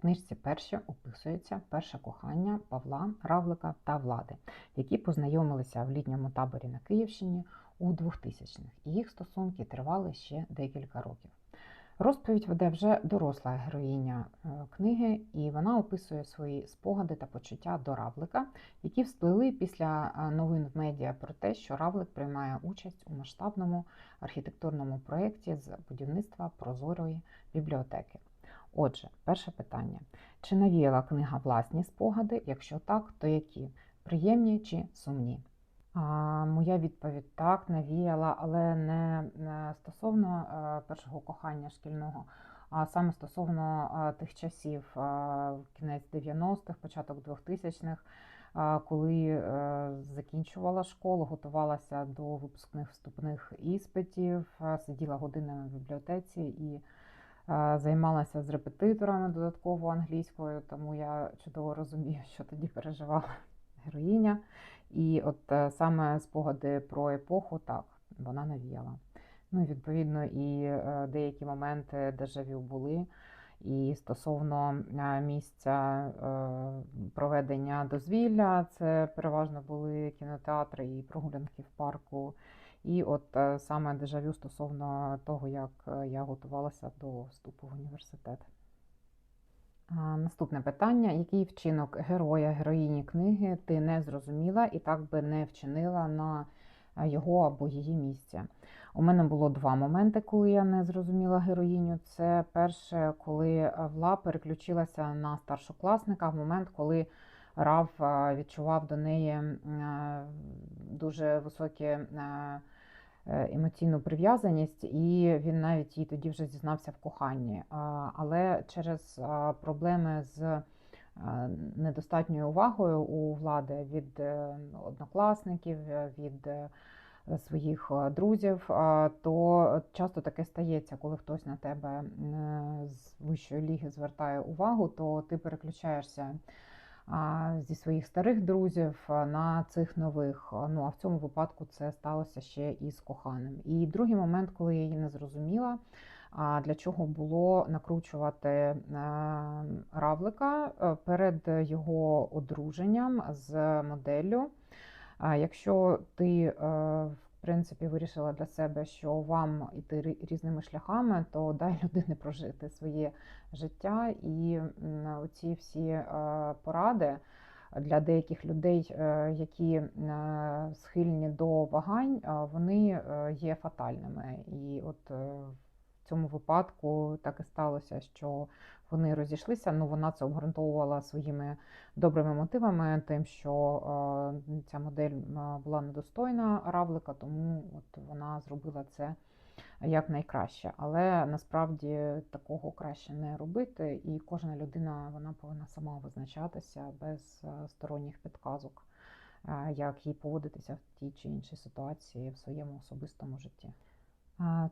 Книжці перші описується перше кохання Павла, Равлика та Влади, які познайомилися в літньому таборі на Київщині у 2000-х, і їх стосунки тривали ще декілька років. Розповідь веде вже доросла героїня е, книги, і вона описує свої спогади та почуття до Равлика, які всплили після е, новин в медіа про те, що Равлик приймає участь у масштабному архітектурному проєкті з будівництва прозорої бібліотеки. Отже, перше питання: чи навіяла книга власні спогади? Якщо так, то які? Приємні чи сумні? А, моя відповідь так, навіяла, але не, стосовно е, першого кохання шкільного, а саме стосовно е, тих часів, е, кінець 90-х, початок 2000-х, е, коли закінчувала школу, готувалася до випускних вступних іспитів, сиділа годинами в бібліотеці і займалася з репетиторами додатково англійською, тому я чудово розумію, що тоді переживала героїня. І от е, саме спогади про епоху, так, вона навіяла. Ну і відповідно, і е, деякі моменти дежавю були. І стосовно е, місця проведення дозвілля, це переважно були кінотеатри і прогулянки в парку. І от е, саме дежавю стосовно того, як е, я готувалася до вступу в університет. Наступне питання: який вчинок героя, героїні книги ти не зрозуміла і так би не вчинила на е, його або її місці? У мене було два моменти, коли я не зрозуміла героїню. Це перше, коли Вла переключилася на старшокласника в момент, коли Рав відчував до неї дуже високі. Е, е, емоційну прив'язаність, і він навіть їй тоді вже зізнався в коханні. Але через проблеми з недостатньою увагою у влади від е, однокласників, е, від е, своїх е, друзів, то часто таке стається, коли хтось на тебе е, з вищої ліги звертає увагу, то ти переключаєшся зі своїх старих друзів на цих нових. Ну а в цьому випадку це сталося ще і з коханим. І другий момент, коли я її не зрозуміла. А для чого було накручувати равлика перед його одруженням з моделлю? Якщо ти е, принципі вирішила для себе, що вам іти рі- різними шляхами, то дай людині прожити своє життя і ці всі е, поради для деяких людей, е, які е, схильні до вагань, вони є фатальними. І от цьому випадку так і сталося, що вони розійшлися. Ну вона це обґрунтовувала своїми добрими мотивами, тим, що е, ця модель е, була недостойна равлика, тому от вона зробила це як найкраще. Але насправді такого краще не робити, і кожна людина вона повинна сама визначатися без е, сторонніх підказок, як їй поводитися в тій чи іншій ситуації в своєму особистому житті.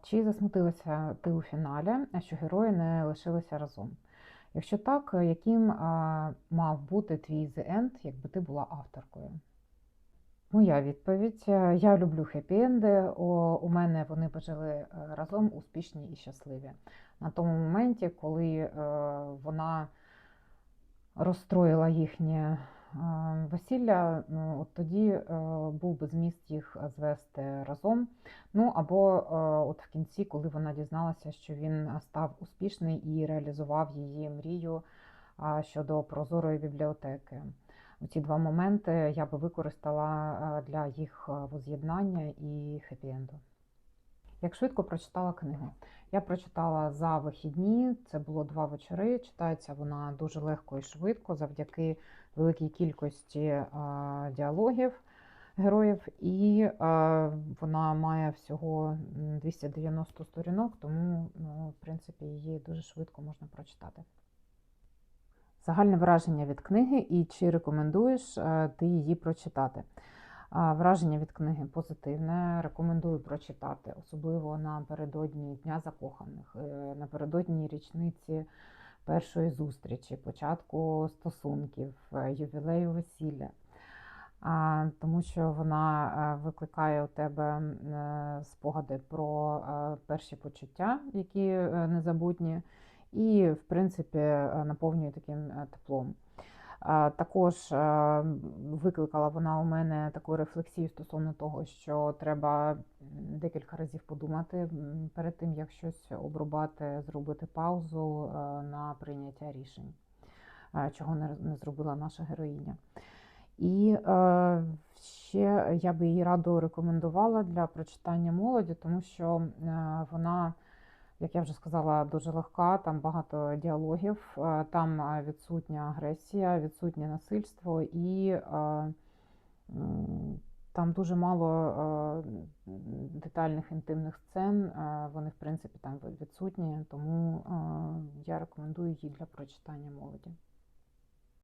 Чи засмутилася ти у фіналі, що герої не лишилися разом? Якщо так, яким мав бути твій The End, якби ти була авторкою? Моя відповідь. Е, Я люблю хеппі-енди. У мене вони пожили е, разом успішні і щасливі. На тому моменті, коли е, вона розстроїла їхнє весілля, ну, от тоді е, був би зміст їх звести разом. Ну або е, от в кінці, коли вона дізналася, що він став успішний і реалізував її мрію щодо прозорої бібліотеки. Ці два моменти я би використала е, для їх е, воз'єднання і хеппі-енду. Як швидко прочитала книгу. Я прочитала за вихідні, це було два вечори. Читається вона дуже легко і швидко завдяки великій кількості е, діалогів героїв, і е, вона має всього 290 сторінок, тому ну, в принципі її дуже швидко можна прочитати. Загальне враження від книги і чи рекомендуєш е, ти її прочитати? Враження від книги позитивне. Рекомендую прочитати, особливо напередодні Дня закоханих, е, напередодні річниці першої зустрічі, початку стосунків, е, ювілею весілля. Тому що вона е, викликає у тебе спогади про перші почуття, які незабутні. і, в принципі, наповнює таким теплом. Е, Також е, викликала вона у мене таку рефлексію стосовно того, що треба декілька разів подумати перед тим, як щось обрубати, зробити паузу е, на прийняття рішень, чого не зробила наша героїня. І ще я би її радо рекомендувала для прочитання молоді, тому що вона, як я вже сказала, дуже легка, там багато діалогів, е, там е, відсутня агресія, відсутнє насильство і е, там дуже мало детальних інтимних сцен. Вони, в принципі, там відсутні, тому я рекомендую її для прочитання молоді.